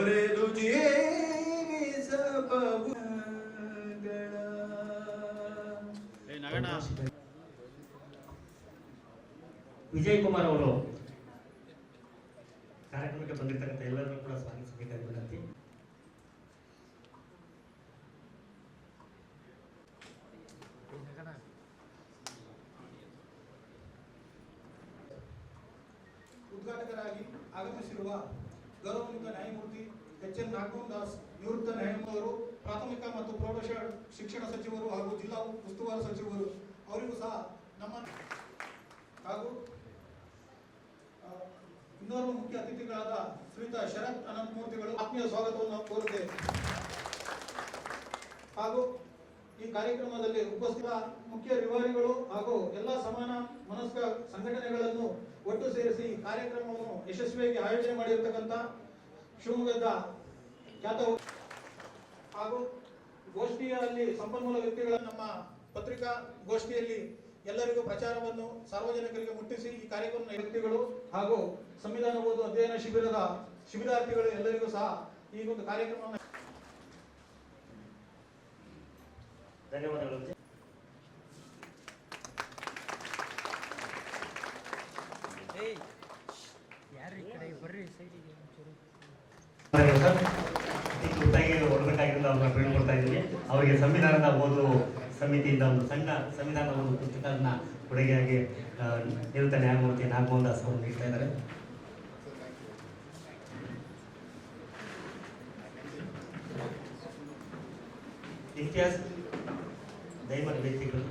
కోరెను ವಿಜಯ್ ಕುಮಾರ್ ಅವರು ಕಾರ್ಯಕ್ರಮಕ್ಕೆ ಬಂದಿರತಕ್ಕಂಥ ಎಲ್ಲರನ್ನೂ ಕೂಡ ಸ್ವಾಗತಿಸಬೇಕಾಗಿ ವಿನಂತಿ ಉದ್ಘಾಟಕರಾಗಿ ಆಗಮಿಸಿರುವ ಗೌರವಾನ್ವಿತ ನ್ಯಾಯಮೂರ್ತಿ ಎಚ್ ಎನ್ ನಾಗಮೋಹನ್ ದಾಸ್ ನಿವೃತ್ತ ನ್ಯಾಯಮೂರ್ತಿಯವರು, ಪ್ರಾಥಮಿಕ ಮತ್ತು ಪ್ರೌಢ ಶಿಕ್ಷಣ ಸಚಿವರು ಹಾಗೂ ಜಿಲ್ಲಾ ಉಸ್ತುವಾರಿ ಸಚಿವರು, ಅವರಿಗೂ ಸಹ ನಮ್ಮ ಹಾಗೂ ಇನ್ನೋರ್ವ ಮುಖ್ಯ ಅತಿಥಿಗಳಾದ ಶ್ರೀಯುತ ಶರತ್ ಅನಂತಮೂರ್ತಿಗಳು ಆತ್ಮೀಯ ಸ್ವಾಗತವನ್ನು ಕೋರುತ್ತೇವೆ. ಹಾಗೂ ಈ ಕಾರ್ಯಕ್ರಮದಲ್ಲಿ ಉಪಸ್ಥಿತ ಮುಖ್ಯ ರಿವಾರಿಗಳು ಹಾಗೂ ಎಲ್ಲ ಸಮಾನ ಮನಸ್ಕ ಸಂಘಟನೆಗಳನ್ನು ಒಟ್ಟು ಸೇರಿಸಿ ಕಾರ್ಯಕ್ರಮ ಯಶಸ್ವಿಯಾಗಿ ಆಯೋಜನೆ ಮಾಡಿರ್ತಕ್ಕಂಥ ಶಿವಮೊಗ್ಗದ ಖ್ಯಾತ ಹಾಗೂ ಗೋಷ್ಠಿಯಲ್ಲಿ ಸಂಪನ್ಮೂಲ ವ್ಯಕ್ತಿಗಳ ನಮ್ಮ ಪತ್ರಿಕಾ ಗೋಷ್ಠಿಯಲ್ಲಿ ಎಲ್ಲರಿಗೂ ಪ್ರಚಾರವನ್ನು ಸಾರ್ವಜನಿಕರಿಗೆ ಮುಟ್ಟಿಸಿ ಈ ಕಾರ್ಯಕ್ರಮ ವ್ಯಕ್ತಿಗಳು ಹಾಗೂ ಸಂವಿಧಾನ ಓದು ಅಧ್ಯಯನ ಶಿಬಿರದ ಶಿಬಿರಾರ್ಥಿಗಳು ಎಲ್ಲರಿಗೂ ಸಹ ಈ ಒಂದು ಕಾರ್ಯಕ್ರಮವನ್ನು ಧನ್ಯವಾದಗಳು. ಇದ್ದೀನಿ. ಅವರಿಗೆ ಸಂವಿಧಾನದ ಓದು ಸಮಿತಿಯಿಂದ ಒಂದು ಸಣ್ಣ ಸಂವಿಧಾನದ ಒಂದು ಕೊಡುಗೆಯಾಗಿ ನಿವೃತ್ತ ನ್ಯಾಯಮೂರ್ತಿ ನಾಗಮೋಹನ್ ದಾಸ್ ಅವರು ನೀಡ್ತಾ ಇದ್ದಾರೆ. ಇತಿಹಾಸ ದೈವದ ವ್ಯಕ್ತಿಗಳು.